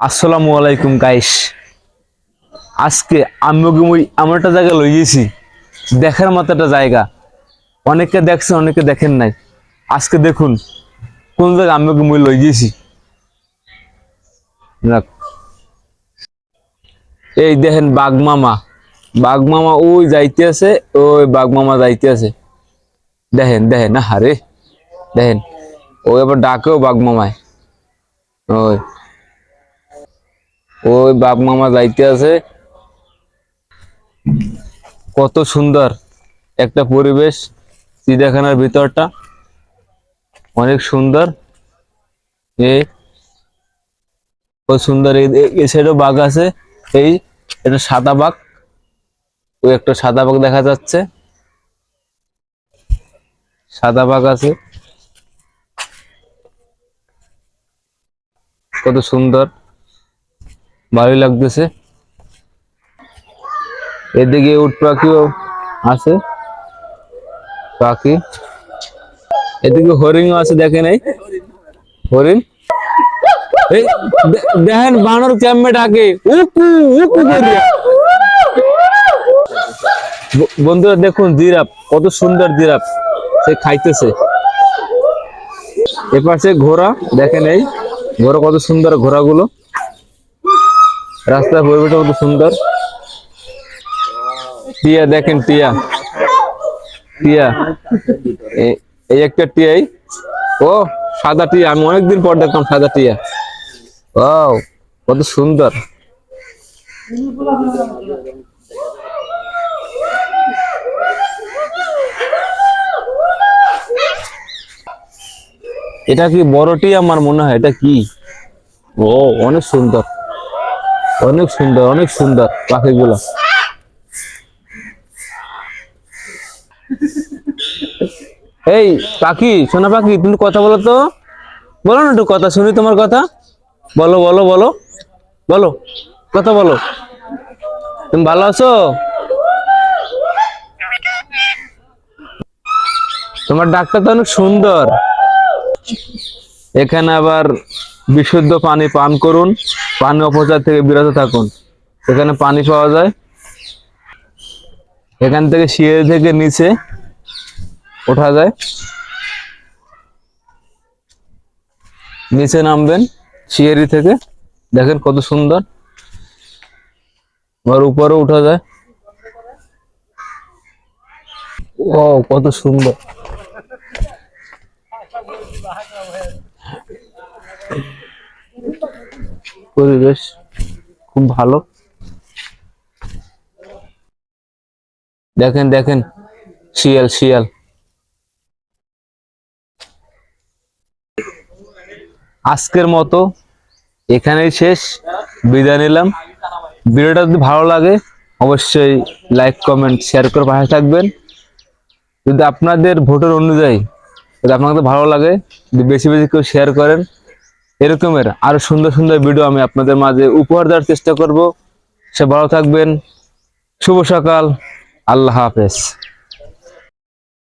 আসসালামু আলাইকুম গাইস আজকে আমি ওই এমন একটা জায়গা লই গেছি, দেখার মতো একটা জায়গা। অনেকে দেখছেন অনেকে দেখেন নাই। আজকে দেখুন, কোন জায়গা আমি ওকে মই লই গেছি। এই দেখেন বাগমামা বাগমামা ওই যাইতে আছে ওই বাগমামা যাইতে আছে। দেখেন দেখেন না হারে দেখেন ওই আবার ডাকেও বাগমামায় ওই। ওই বাপ মামা যাইতে আছে। কত সুন্দর একটা পরিবেশ চিড়িয়াখানার ভিতরটা। অনেক সুন্দর। এ কত সুন্দর। সাইডেও বাঘ আছে। এই, এটা সাদা বাঘ। ওই একটা সাদা বাঘ দেখা যাচ্ছে। সাদা বাঘ আছে। কত সুন্দর। ভালোই লাগতেছে। এদিকে উট পাখিও আছে। পাখি। এদিকে হরিণও আছে দেখেন এই হরিণ দেখেন বানর ক্যাম্পে ডাকে। উকু উকু। বন্ধুরা দেখুন জিরাফ, কত সুন্দর জিরাফ। সে খাইতেছে। এপাশে ঘোড়া দেখেন এই ঘোড়া কত সুন্দর ঘোড়াগুলো। রাস্তার পরিবেশটা কত সুন্দর। টিয়া, দেখেন টিয়া। টিয়া। এই একটা টিয়াই। ও, সাদা টিয়া। আমি অনেকদিন পর দেখলাম সাদা টিয়া। ও কত সুন্দর। এটা কি বড় টিয়া আমার মনে হয়? এটা কি? ও, অনেক সুন্দর। অনেক সুন্দর অনেক সুন্দর পাখিগুলো। এই পাখি, সোনা পাখি, তুমি কথা বলো তো। বলো না একটু কথা, শুনি তোমার কথা। বলো বলো বলো। বলো, কথা বলো। তুমি ভালো আছো? তোমার ডাক্তার তো অনেক সুন্দর। এখানে আবার বিশুদ্ধ পানি পান করুন, পানি অপচয় থেকে বিরত থাকুন। এখানে পানি পাওয়া যায়। এখান থেকে সিঁড়ি থেকে নিচে ওঠা যায়। নিচে নামবেন সিঁড়ি থেকে। দেখেন কত সুন্দর। আর উপরে উঠা যায়। ও কত সুন্দর। পরিবেশ খুব ভালো। দেখেন দেখেন, শিয়াল শিয়াল। আজকের মতো এখানেই শেষ। বিদায় নিলাম। ভিডিওটা যদি ভালো লাগে, অবশ্যই লাইক, কমেন্ট, শেয়ার করে পাশে থাকবেন। যদি আপনাদের ভোটের অনুযায়ী যদি আপনাদের ভালো লাগে বেশি বেশি কেউ শেয়ার করেন এরকমের আরও সুন্দর সুন্দর ভিডিও আমি আপনাদের মাঝে উপহার দেওয়ার চেষ্টা করব। সে ভালো থাকবেন। শুভ সকাল। আল্লাহ হাফেজ।